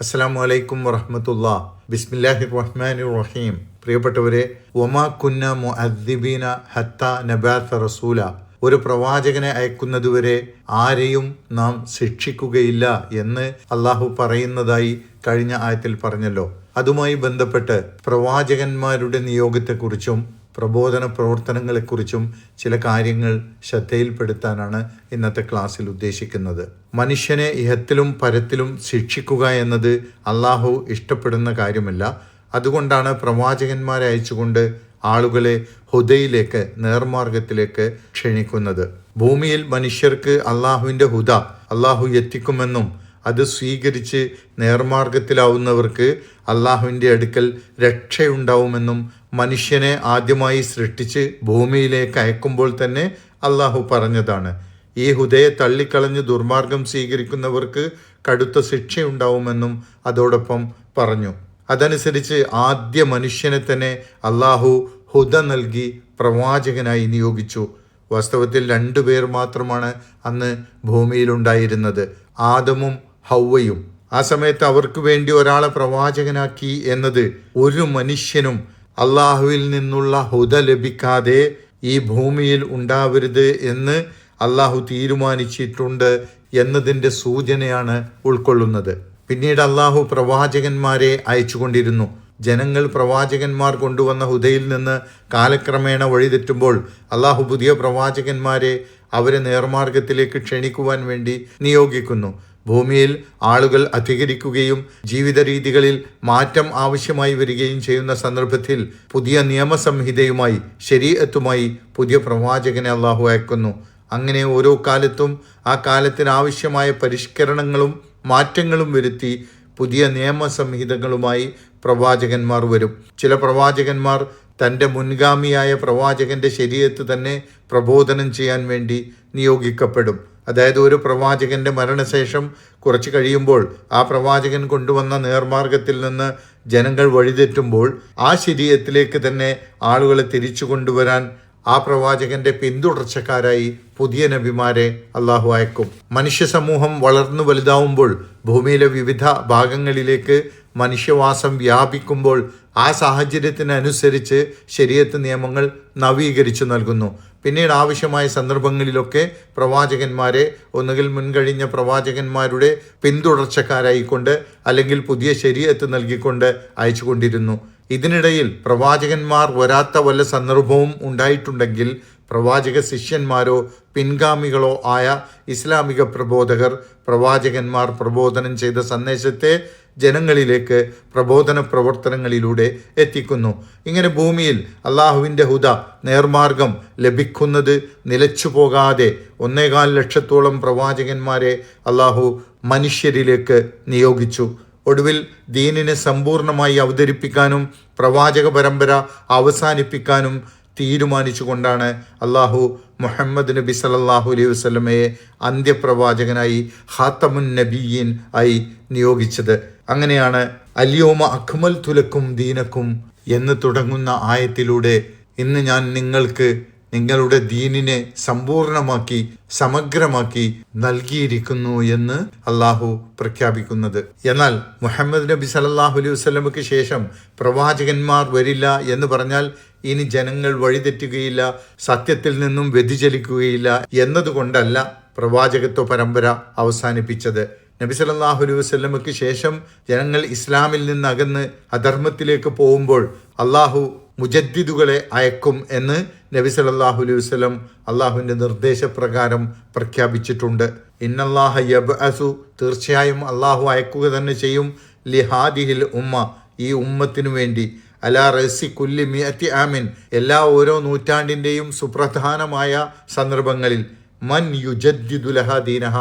അസ്സലാമു അലൈക്കും വറഹമത്തുള്ള. ബിസ്മില്ലാഹി റഹ്മാൻ റഹീം പ്രിയപ്പെട്ടവരെ ഒമാ കുന്ന മുഅദ്ദിബീന ഹത്ത നബാത്ത റസൂല. ഒരു പ്രവാചകനെ അയക്കുന്നതുവരെ ആരെയും നാം ശിക്ഷിക്കുകയില്ല എന്ന് അള്ളാഹു പറയുന്നതായി കഴിഞ്ഞ ആയത്തിൽ പറഞ്ഞല്ലോ. അതുമായി ബന്ധപ്പെട്ട് പ്രവാചകന്മാരുടെ നിയോഗത്തെക്കുറിച്ചും പ്രബോധന പ്രവർത്തനങ്ങളെക്കുറിച്ചും ചില കാര്യങ്ങൾ ശ്രദ്ധയിൽപ്പെടുത്താനാണ് ഇന്നത്തെ ക്ലാസ്സിൽ ഉദ്ദേശിക്കുന്നത്. മനുഷ്യനെ ഇഹത്തിലും പരത്തിലും ശിക്ഷിക്കുക എന്നത് അള്ളാഹു ഇഷ്ടപ്പെടുന്ന കാര്യമല്ല. അതുകൊണ്ടാണ് പ്രവാചകന്മാരെ അയച്ചുകൊണ്ട് ആളുകളെ ഹുദയിലേക്ക് നേർമാർഗത്തിലേക്ക് ക്ഷണിക്കുന്നത്. ഭൂമിയിൽ മനുഷ്യർക്ക് അള്ളാഹുവിന്റെ ഹുദ അള്ളാഹു എത്തിക്കുമെന്നും അത് സ്വീകരിച്ച് നേർമാർഗത്തിലാവുന്നവർക്ക് അള്ളാഹുവിന്റെ അടുക്കൽ രക്ഷയുണ്ടാവുമെന്നും മനുഷ്യനെ ആദ്യമായി സൃഷ്ടിച്ച് ഭൂമിയിലേക്ക് അയക്കുമ്പോൾ തന്നെ അള്ളാഹു പറഞ്ഞതാണ്. ഈ ഹുദയെ തള്ളിക്കളഞ്ഞ് ദുർമാർഗം സ്വീകരിക്കുന്നവർക്ക് കടുത്ത ശിക്ഷയുണ്ടാവുമെന്നും അതോടൊപ്പം പറഞ്ഞു. അതനുസരിച്ച് ആദ്യ മനുഷ്യനെ തന്നെ അള്ളാഹു ഹുദ നൽകി പ്രവാചകനായി നിയോഗിച്ചു. വാസ്തവത്തിൽ രണ്ടു പേർ മാത്രമാണ് അന്ന് ഭൂമിയിലുണ്ടായിരുന്നത്. ആദമും ഹൗവയും. ആ സമയത്ത് അവർക്ക് വേണ്ടി ഒരാളെ പ്രവാചകനാക്കി എന്നത് ഒരു മനുഷ്യനും അള്ളാഹുവിൽ നിന്നുള്ള ഹുദ ലഭിക്കാതെ ഈ ഭൂമിയിൽ ഉണ്ടാവരുത് എന്ന് അള്ളാഹു തീരുമാനിച്ചിട്ടുണ്ട് എന്നതിന്റെ സൂചനയാണ് ഉൾക്കൊള്ളുന്നത്. പിന്നീട് അള്ളാഹു പ്രവാചകന്മാരെ അയച്ചുകൊണ്ടിരുന്നു. ജനങ്ങൾ പ്രവാചകന്മാർ കൊണ്ടുവന്ന ഹുദയിൽ നിന്ന് കാലക്രമേണ വഴിതെറ്റുമ്പോൾ അള്ളാഹു പുതിയ പ്രവാചകന്മാരെ അവരെ നേർമാർഗത്തിലേക്ക് ക്ഷണിക്കുവാൻ വേണ്ടി നിയോഗിക്കുന്നു. ഭൂമിയിൽ ആളുകൾ അധികരിക്കുകയും ജീവിത രീതികളിൽ മാറ്റം ആവശ്യമായി വരികയും ചെയ്യുന്ന സന്ദർഭത്തിൽ പുതിയ നിയമസംഹിതയുമായി ശരീരത്തുമായി പുതിയ പ്രവാചകനെ അള്ളാഹു അയക്കുന്നു. അങ്ങനെ ഓരോ കാലത്തും ആ കാലത്തിന് ആവശ്യമായ പരിഷ്കരണങ്ങളും മാറ്റങ്ങളും വരുത്തി പുതിയ നിയമസംഹിതകളുമായി പ്രവാചകന്മാർ വരും. ചില പ്രവാചകന്മാർ തന്റെ മുൻഗാമിയായ പ്രവാചകന്റെ ശരീരത്ത് തന്നെ പ്രബോധനം ചെയ്യാൻ വേണ്ടി നിയോഗിക്കപ്പെടും. അതായത് ഒരു പ്രവാചകന്റെ മരണശേഷം കുറച്ച് കഴിയുമ്പോൾ ആ പ്രവാചകൻ കൊണ്ടുവന്ന നേർമാർഗത്തിൽ നിന്ന് ജനങ്ങൾ വഴിതെറ്റുമ്പോൾ ആ ശരീരത്തിലേക്ക് തന്നെ ആളുകളെ തിരിച്ചു കൊണ്ടുവരാൻ ആ പ്രവാചകന്റെ പിന്തുടർച്ചക്കാരായി പുതിയ നബിമാരെ അള്ളാഹു അയക്കും. മനുഷ്യ സമൂഹം വളർന്നു വലുതാവുമ്പോൾ ഭൂമിയിലെ വിവിധ ഭാഗങ്ങളിലേക്ക് മനുഷ്യവാസം വ്യാപിക്കുമ്പോൾ ആ സാഹചര്യത്തിനനുസരിച്ച് ശരീരത്ത് നിയമങ്ങൾ നവീകരിച്ചു നൽകുന്നു. പിന്നീട് ആവശ്യമായ സന്ദർഭങ്ങളിലൊക്കെ പ്രവാചകന്മാരെ ഒന്നുകിൽ മുൻകഴിഞ്ഞ പ്രവാചകന്മാരുടെ പിന്തുടർച്ചക്കാരായിക്കൊണ്ട് അല്ലെങ്കിൽ പുതിയ ശരീരത്ത് നൽകിക്കൊണ്ട് അയച്ചുകൊണ്ടിരുന്നു. ഇതിനിടയിൽ പ്രവാചകന്മാർ വരാത്ത വല്ല സന്ദർഭവും ഉണ്ടായിട്ടുണ്ടെങ്കിൽ പ്രവാചക ശിഷ്യന്മാരോ പിൻഗാമികളോ ആയ ഇസ്ലാമിക പ്രബോധകർ പ്രവാചകന്മാർ പ്രബോധനം ചെയ്ത സന്ദേശത്തെ ജനങ്ങളിലേക്ക് പ്രബോധന പ്രവർത്തനങ്ങളിലൂടെ എത്തിക്കുന്നു. ഇങ്ങനെ ഭൂമിയിൽ അള്ളാഹുവിന്റെ ഹുദ നേർമാർഗം ലഭിക്കുന്നത് നിലച്ചു പോകാതെ ഒന്നേകാൽ ലക്ഷത്തോളം പ്രവാചകന്മാരെ അള്ളാഹു മനുഷ്യരിലേക്ക് നിയോഗിച്ചു. ഒടുവിൽ ദീനിനെ സമ്പൂർണമായി അവതരിപ്പിക്കാനും പ്രവാചക പരമ്പര അവസാനിപ്പിക്കാനും തീരുമാനിച്ചുകൊണ്ടാണ് അള്ളാഹു മുഹമ്മദ് നബി സലല്ലാഹു അലൈഹി വസ്ലമയെ അന്ത്യപ്രവാചകനായി ഹാത്തമുൻ നബിയീൻ ആയി നിയോഗിച്ചത്. അങ്ങനെയാണ് അലിയോമ അക്മൽ തുലക്കും ദീനക്കും എന്ന് തുടങ്ങുന്ന ആയത്തിലൂടെ ഇന്ന് ഞാൻ നിങ്ങൾക്ക് നിങ്ങളുടെ ദീനിനെ സമ്പൂർണമാക്കി സമഗ്രമാക്കി നൽകിയിരിക്കുന്നു എന്ന് അള്ളാഹു പ്രഖ്യാപിക്കുന്നത്. എന്നാൽ മുഹമ്മദ് നബി സലല്ലാഹു അലൈഹി വസ്ലമക്ക് ശേഷം പ്രവാചകന്മാർ വരില്ല എന്ന് പറഞ്ഞാൽ ഇനി ജനങ്ങൾ വഴിതെറ്റുകയില്ല സത്യത്തിൽ നിന്നും വ്യതിചലിക്കുകയില്ല എന്നതുകൊണ്ടല്ല പ്രവാചകത്വ പരമ്പര അവസാനിപ്പിച്ചത്. നബി സല്ലാഹു അലൈഹി വസല്ലമക്ക് ശേഷം ജനങ്ങൾ ഇസ്ലാമിൽ നിന്ന് അകന്ന് അധർമ്മത്തിലേക്ക് പോകുമ്പോൾ അള്ളാഹു മുജദ്ദിദുകളെ അയക്കും എന്ന് നബി സല്ലാഹു അലൈഹി വസ്ലം അള്ളാഹുവിന്റെ നിർദ്ദേശപ്രകാരം പ്രഖ്യാപിച്ചിട്ടുണ്ട്. ഇന്നല്ലാഹ യബ്അസു തീർച്ചയായും അള്ളാഹു അയക്കുക തന്നെ ചെയ്യും. ലിഹാദിഹിൽ ഉമ്മ ഈ ഉമ്മത്തിനു വേണ്ടി. അലാ റസി കുല്ലി മിയത്തി ആമിൻ എല്ലാ ഓരോ നൂറ്റാണ്ടിന്റെയും സുപ്രധാനമായ സന്ദർഭങ്ങളിൽ. മൻ യുജദ്ദിദുലഹ ദീനഹ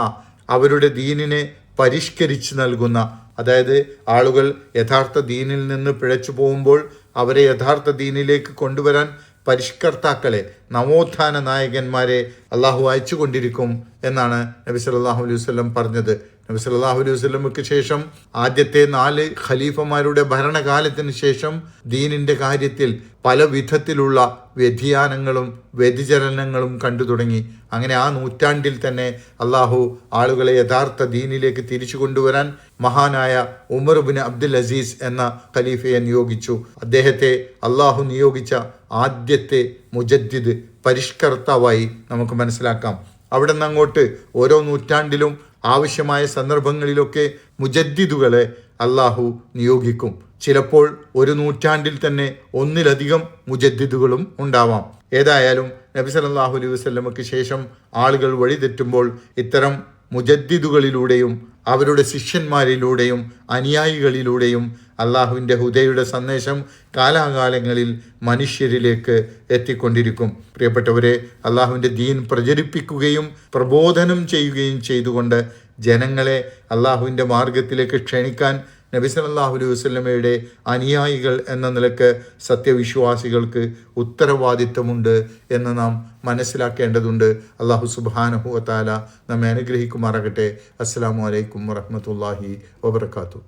അവരുടെ ദീനിനെ പരിഷ്കരിച്ച് നൽകുന്ന അതായത് ആളുകൾ യഥാർത്ഥ ദീനിൽ നിന്ന് പിഴച്ചു പോകുമ്പോൾ അവരെ യഥാർത്ഥ ദീനിലേക്ക് കൊണ്ടുവരാൻ പരിഷ്കർത്താക്കളെ നവോത്ഥാന നായകന്മാരെ അള്ളാഹു അയച്ചു കൊണ്ടിരിക്കും എന്നാണ് നബി സല്ലല്ലാഹു അലൈഹി വസ്ലം പറഞ്ഞത്. നബി സല്ലല്ലാഹു അലൈഹി വസ്ലമക്ക് ശേഷം ആദ്യത്തെ നാല് ഖലീഫമാരുടെ ഭരണകാലത്തിന് ശേഷം ദീനിന്റെ കാര്യത്തിൽ പല വിധത്തിലുള്ള വ്യതിയാനങ്ങളും വ്യതിചലനങ്ങളും കണ്ടു തുടങ്ങി. അങ്ങനെ ആ നൂറ്റാണ്ടിൽ തന്നെ അള്ളാഹു ആളുകളെ യഥാർത്ഥ ദീനിലേക്ക് തിരിച്ചു കൊണ്ടുവരാൻ മഹാനായ ഉമർ ബിൻ അബ്ദുൽ അസീസ് എന്ന ഖലീഫയെ നിയോഗിച്ചു. അദ്ദേഹത്തെ അള്ളാഹു നിയോഗിച്ച ആദ്യത്തെ മുജദ്ദിദ് പരിഷ്കർത്താവായി നമുക്ക് മനസ്സിലാക്കാം. അവിടെ നിന്ന് അങ്ങോട്ട് ഓരോ നൂറ്റാണ്ടിലും ആവശ്യമായ സന്ദർഭങ്ങളിലൊക്കെ മുജദ്ദിദുകളെ അള്ളാഹു നിയോഗിക്കും. ചിലപ്പോൾ ഒരു നൂറ്റാണ്ടിൽ തന്നെ ഒന്നിലധികം മുജദ്ദിദുകളും ഉണ്ടാവാം. ഏതായാലും നബി സല്ലല്ലാഹു അലൈഹി വസല്ലമക്ക് ശേഷം ആളുകൾ വഴിതെറ്റുമ്പോൾ ഇത്തരം മുജദ്ദിദുകളിലൂടെയും അവരുടെ ശിഷ്യന്മാരിലൂടെയും അനുയായികളിലൂടെയും അള്ളാഹുവിന്റെ ഹുദയുടെ സന്ദേശം കാലാകാലങ്ങളിൽ മനുഷ്യരിലേക്ക് എത്തിക്കൊണ്ടിരിക്കും. പ്രിയപ്പെട്ടവരെ അള്ളാഹുവിന്റെ ദീൻ പ്രചരിപ്പിക്കുകയും പ്രബോധനം ചെയ്യുകയും ചെയ്തുകൊണ്ട് ജനങ്ങളെ അള്ളാഹുവിന്റെ മാർഗത്തിലേക്ക് ക്ഷണിക്കാൻ നബി സല്ലല്ലാഹു അലൈഹി വസ്ലമയുടെ അനുയായികൾ എന്ന നിലയ്ക്ക് സത്യവിശ്വാസികൾക്ക് ഉത്തരവാദിത്തമുണ്ട് എന്ന് നാം മനസ്സിലാക്കേണ്ടതുണ്ട്. അള്ളാഹു സുബ്ഹാനഹു വതആല നമ്മെ അനുഗ്രഹിക്കുമാറാകട്ടെ. അസ്സാം വലൈക്കും വറഹ്മത്തുള്ളാഹി വബർക്കാത്തു